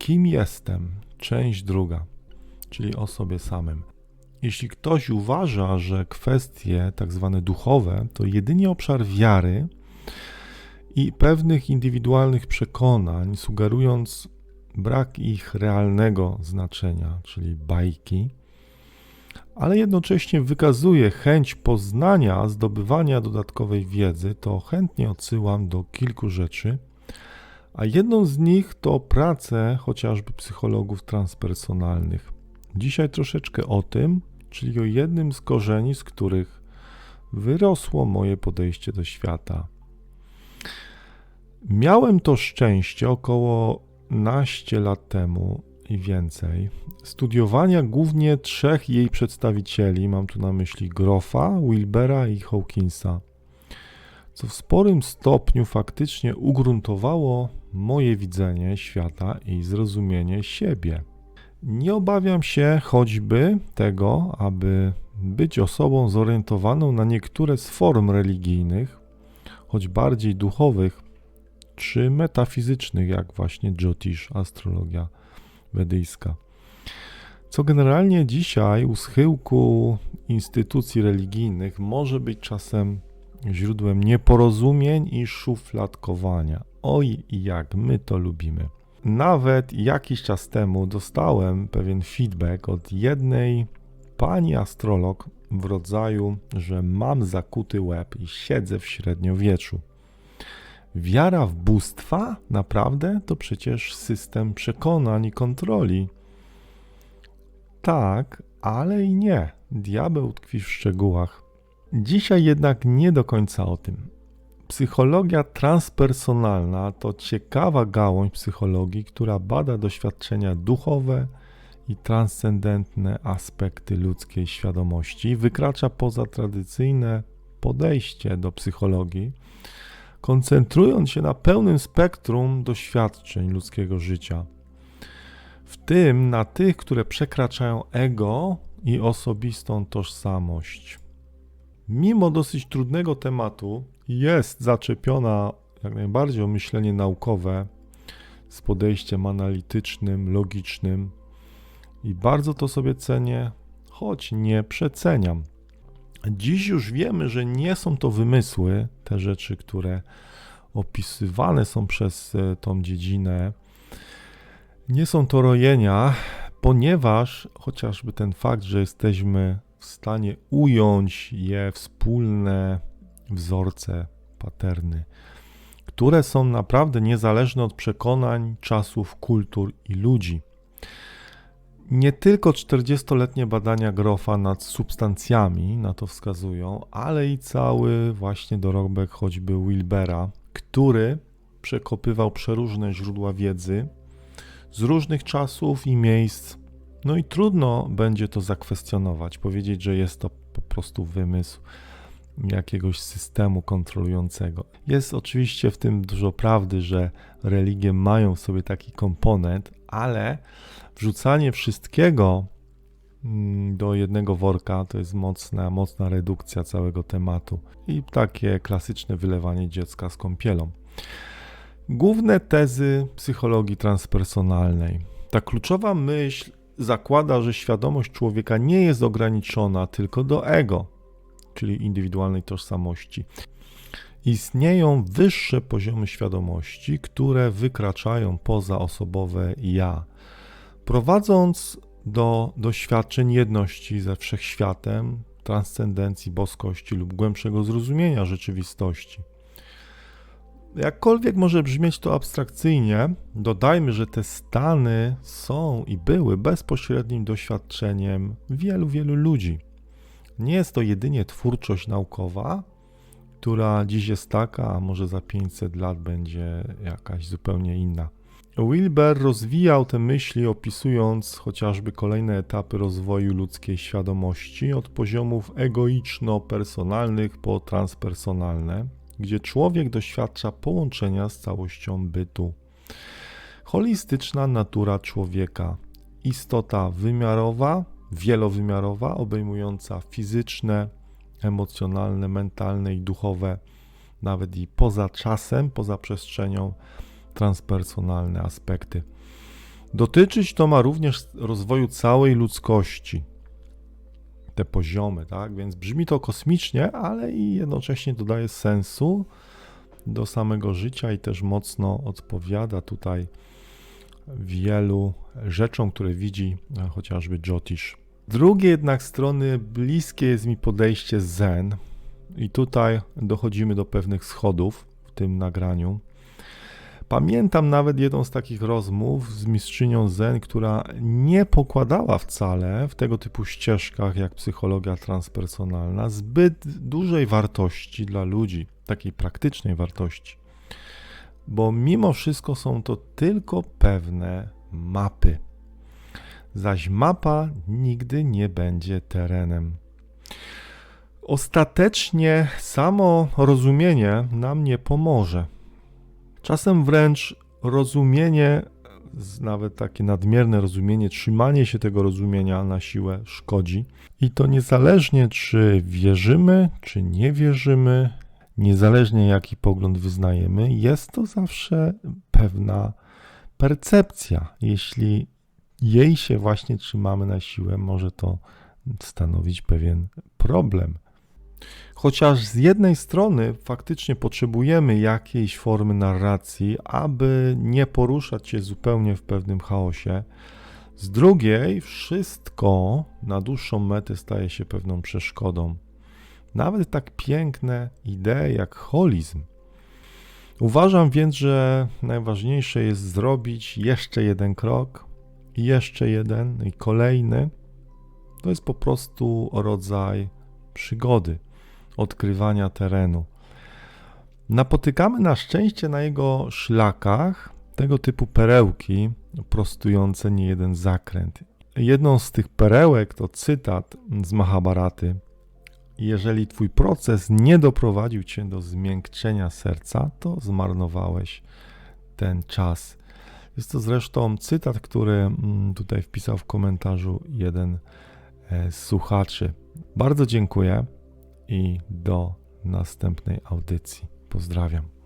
Kim jestem? Część druga, czyli o sobie samym. Jeśli ktoś uważa, że kwestie tak zwane duchowe to jedynie obszar wiary i pewnych indywidualnych przekonań, sugerując brak ich realnego znaczenia, czyli bajki, ale jednocześnie wykazuje chęć poznania, zdobywania dodatkowej wiedzy, to chętnie odsyłam do kilku rzeczy, a jedną z nich to prace chociażby psychologów transpersonalnych. Dzisiaj troszeczkę o tym, czyli o jednym z korzeni, z których wyrosło moje podejście do świata. Miałem to szczęście około naście lat temu i więcej studiowania głównie trzech jej przedstawicieli, mam tu na myśli Groffa, Wilbera i Hawkinsa, co w sporym stopniu faktycznie ugruntowało moje widzenie świata i zrozumienie siebie. Nie obawiam się choćby tego, aby być osobą zorientowaną na niektóre z form religijnych, choć bardziej duchowych czy metafizycznych, jak właśnie Jyotish, astrologia wedyjska. Co generalnie dzisiaj u schyłku instytucji religijnych może być czasem źródłem nieporozumień i szufladkowania. Oj, jak my to lubimy. Nawet jakiś czas temu dostałem pewien feedback od jednej pani astrolog w rodzaju, że mam zakuty łeb i siedzę w średniowieczu. Wiara w bóstwa naprawdę to przecież system przekonań i kontroli. Tak, ale i nie. Diabeł tkwi w szczegółach. Dzisiaj jednak nie do końca o tym. Psychologia transpersonalna to ciekawa gałąź psychologii, która bada doświadczenia duchowe i transcendentne aspekty ludzkiej świadomości, wykracza poza tradycyjne podejście do psychologii, koncentrując się na pełnym spektrum doświadczeń ludzkiego życia, w tym na tych, które przekraczają ego i osobistą tożsamość. Mimo dosyć trudnego tematu, jest zaczepiona jak najbardziej o myślenie naukowe z podejściem analitycznym, logicznym i bardzo to sobie cenię, choć nie przeceniam. Dziś już wiemy, że nie są to wymysły, te rzeczy, które opisywane są przez e, tą dziedzinę. Nie są to rojenia, ponieważ chociażby ten fakt, że jesteśmy w stanie ująć je wspólne wzorce, paterny, które są naprawdę niezależne od przekonań, czasów, kultur i ludzi. Nie tylko 40-letnie badania Grofa nad substancjami na to wskazują, ale i cały właśnie dorobek choćby Wilbera, który przekopywał przeróżne źródła wiedzy z różnych czasów i miejsc. No i trudno będzie to zakwestionować, powiedzieć, że jest to po prostu wymysł jakiegoś systemu kontrolującego. Jest oczywiście w tym dużo prawdy, że religie mają w sobie taki komponent, ale wrzucanie wszystkiego mm, do jednego worka to jest mocna, mocna redukcja całego tematu i takie klasyczne wylewanie dziecka z kąpielą. Główne tezy psychologii transpersonalnej. Ta kluczowa myśl zakłada, że świadomość człowieka nie jest ograniczona tylko do ego, czyli indywidualnej tożsamości. Istnieją wyższe poziomy świadomości, które wykraczają poza osobowe ja, prowadząc do doświadczeń jedności ze wszechświatem, transcendencji, boskości lub głębszego zrozumienia rzeczywistości. Jakkolwiek może brzmieć to abstrakcyjnie, dodajmy, że te stany są i były bezpośrednim doświadczeniem wielu, wielu ludzi. Nie jest to jedynie twórczość naukowa, która dziś jest taka, a może za 500 lat będzie jakaś zupełnie inna. Wilber rozwijał te myśli, opisując chociażby kolejne etapy rozwoju ludzkiej świadomości od poziomów egoiczno-personalnych po transpersonalne, gdzie człowiek doświadcza połączenia z całością bytu. Holistyczna natura człowieka, istota wymiarowa, wielowymiarowa, obejmująca fizyczne, emocjonalne, mentalne i duchowe, nawet i poza czasem, poza przestrzenią, transpersonalne aspekty. Dotyczyć to ma również rozwoju całej ludzkości. Te poziomy, tak? Więc brzmi to kosmicznie, ale i jednocześnie dodaje sensu do samego życia i też mocno odpowiada tutaj wielu rzeczom, które widzi e, chociażby Jotish. Z drugiej jednak strony bliskie jest mi podejście zen i tutaj dochodzimy do pewnych schodów w tym nagraniu. Pamiętam nawet jedną z takich rozmów z mistrzynią Zen, która nie pokładała wcale w tego typu ścieżkach jak psychologia transpersonalna zbyt dużej wartości dla ludzi, takiej praktycznej wartości. Bo mimo wszystko są to tylko pewne mapy. Zaś mapa nigdy nie będzie terenem. Ostatecznie samo rozumienie nam nie pomoże. Czasem wręcz rozumienie, nawet takie nadmierne rozumienie, trzymanie się tego rozumienia na siłę szkodzi. I to niezależnie, czy wierzymy, czy nie wierzymy, niezależnie jaki pogląd wyznajemy, jest to zawsze pewna percepcja. Jeśli jej się właśnie trzymamy na siłę, może to stanowić pewien problem. Chociaż z jednej strony faktycznie potrzebujemy jakiejś formy narracji, aby nie poruszać się zupełnie w pewnym chaosie, z drugiej wszystko na dłuższą metę staje się pewną przeszkodą. Nawet tak piękne idee jak holizm. Uważam więc, że najważniejsze jest zrobić jeszcze jeden krok, jeszcze jeden, i kolejny. To jest po prostu rodzaj przygody odkrywania terenu. Napotykamy na szczęście na jego szlakach tego typu perełki prostujące niejeden zakręt. Jedną z tych perełek to cytat z Mahabharaty. Jeżeli twój proces nie doprowadził cię do zmiękczenia serca, to zmarnowałeś ten czas. Jest to zresztą cytat, który mm, tutaj wpisał w komentarzu jeden e, z słuchaczy. Bardzo dziękuję i do następnej audycji. Pozdrawiam.